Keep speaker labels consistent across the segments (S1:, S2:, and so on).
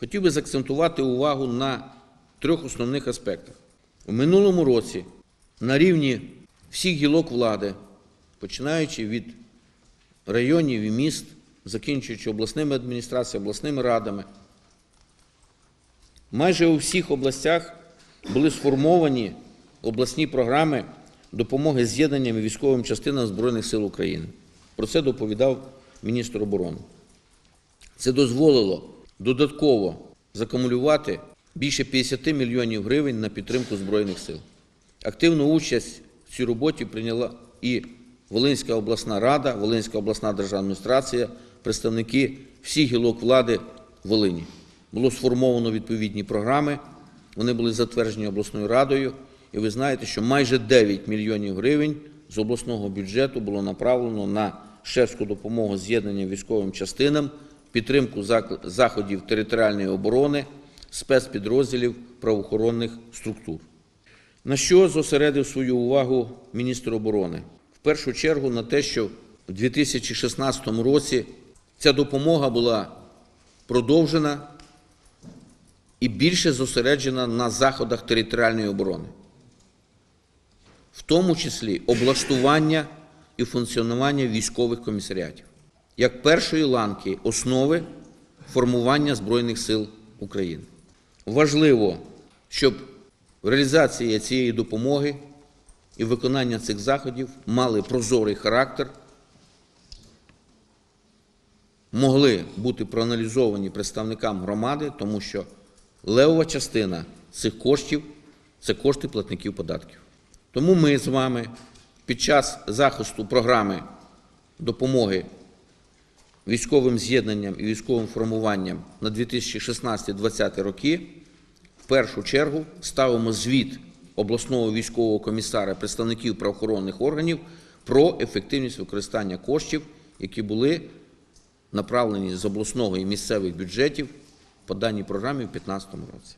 S1: Хотів би заакцентувати увагу на трьох основних аспектах. У минулому році на рівні всіх гілок влади, починаючи від районів і міст, закінчуючи обласними адміністраціями, обласними радами, майже у всіх областях були сформовані обласні програми допомоги з'єднанням і військовим частинам Збройних сил України. Про це доповідав міністр оборони. Це дозволило додатково закумулювати більше 50 мільйонів гривень на підтримку Збройних сил. Активну участь в цій роботі прийняла і Волинська обласна рада, Волинська обласна державна адміністрація, представники всіх гілок влади Волині. Було сформовано відповідні програми, вони були затверджені обласною радою, і ви знаєте, що майже 9 мільйонів гривень з обласного бюджету було направлено на шефську допомогу з'єднання військовим частинам, підтримку заходів територіальної оборони, спецпідрозділів правоохоронних структур. На що зосередив свою увагу міністр оборони? В першу чергу на те, що в 2016 році ця допомога була продовжена і більше зосереджена на заходах територіальної оборони, в тому числі облаштування і функціонування військових комісаріатів, як першої ланки основи формування Збройних сил України. Важливо, щоб реалізація цієї допомоги і виконання цих заходів мали прозорий характер, могли бути проаналізовані представникам громади, тому що левова частина цих коштів це кошти платників податків. Тому ми з вами під час захисту програми допомоги військовим з'єднанням і військовим формуванням на 2016-2020 роки в першу чергу ставимо звіт обласного військового комісара представників правоохоронних органів про ефективність використання коштів, які були направлені з обласного і місцевих бюджетів по даній програмі в 2015 році.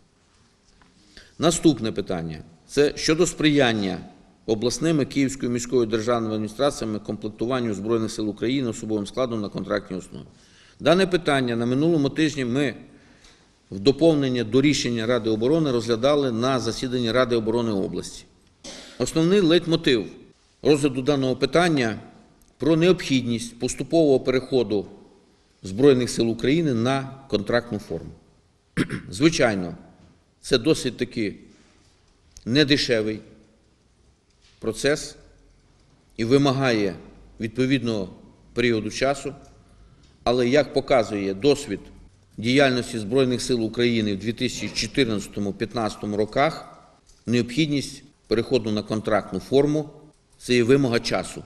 S1: Наступне питання це щодо сприяння обласними Київською міською державними адміністраціями комплектуванню Збройних сил України особовим складом на контрактній основі. Дане питання на минулому тижні ми в доповнення до рішення Ради оборони розглядали на засіданні Ради оборони області. Основний лейтмотив розгляду даного питання про необхідність поступового переходу Збройних сил України на контрактну форму. Звичайно, це досить таки недешевий процес і вимагає відповідного періоду часу. Але як показує досвід діяльності Збройних сил України в 2014-2015 роках, необхідність переходу на контрактну форму це є вимога часу.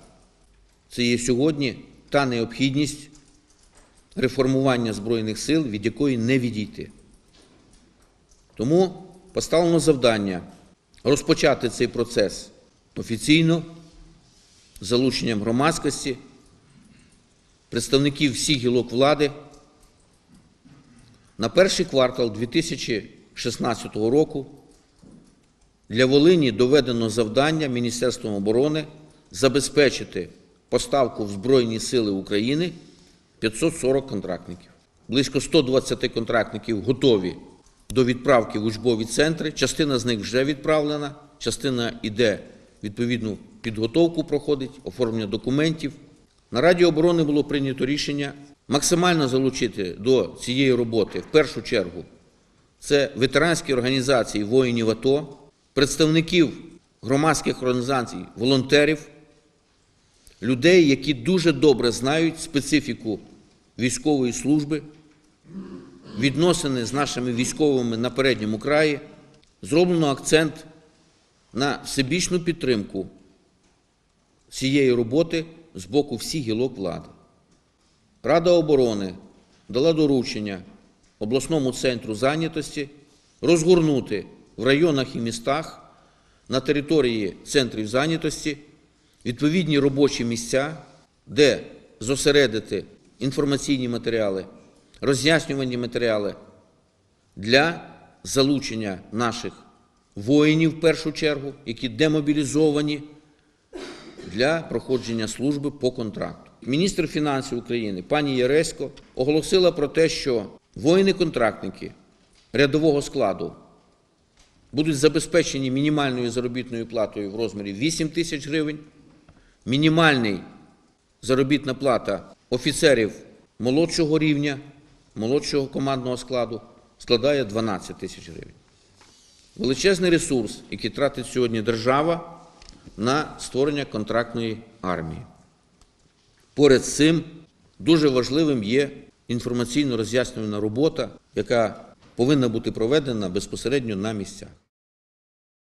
S1: Це є сьогодні та необхідність реформування Збройних сил, від якої не відійти. Тому поставлено завдання розпочати цей процес офіційно, залученням громадськості, представників всіх гілок влади. На перший квартал 2016 року для Волині доведено завдання Міністерством оборони забезпечити поставку в Збройні Сили України 540 контрактників. Близько 120 контрактників готові до відправки в учбові центри. Частина з них вже відправлена, частина йде відповідну підготовку, проходить, оформлення документів. На Раді оборони було прийнято рішення максимально залучити до цієї роботи в першу чергу це ветеранські організації воїнів АТО, представників громадських організацій, волонтерів, людей, які дуже добре знають специфіку військової служби, відносини з нашими військовими на передньому краї. Зроблено акцент на всебічну підтримку цієї роботи з боку всіх гілок влади. Рада оборони дала доручення обласному центру зайнятості розгорнути в районах і містах на території центрів зайнятості відповідні робочі місця, де зосередити інформаційні матеріали, роз'яснювані матеріали для залучення наших воїнів в першу чергу, які демобілізовані для проходження служби по контракту. Міністр фінансів України пані Єресько оголосила про те, що воїни-контрактники рядового складу будуть забезпечені мінімальною заробітною платою в розмірі 8 тисяч гривень, мінімальний заробітна плата офіцерів молодшого рівня, молодшого командного складу складає 12 тисяч гривень. Величезний ресурс, який тратить сьогодні держава на створення контрактної армії. Поряд з цим дуже важливим є інформаційно-роз'яснювальна робота, яка повинна бути проведена безпосередньо на місцях.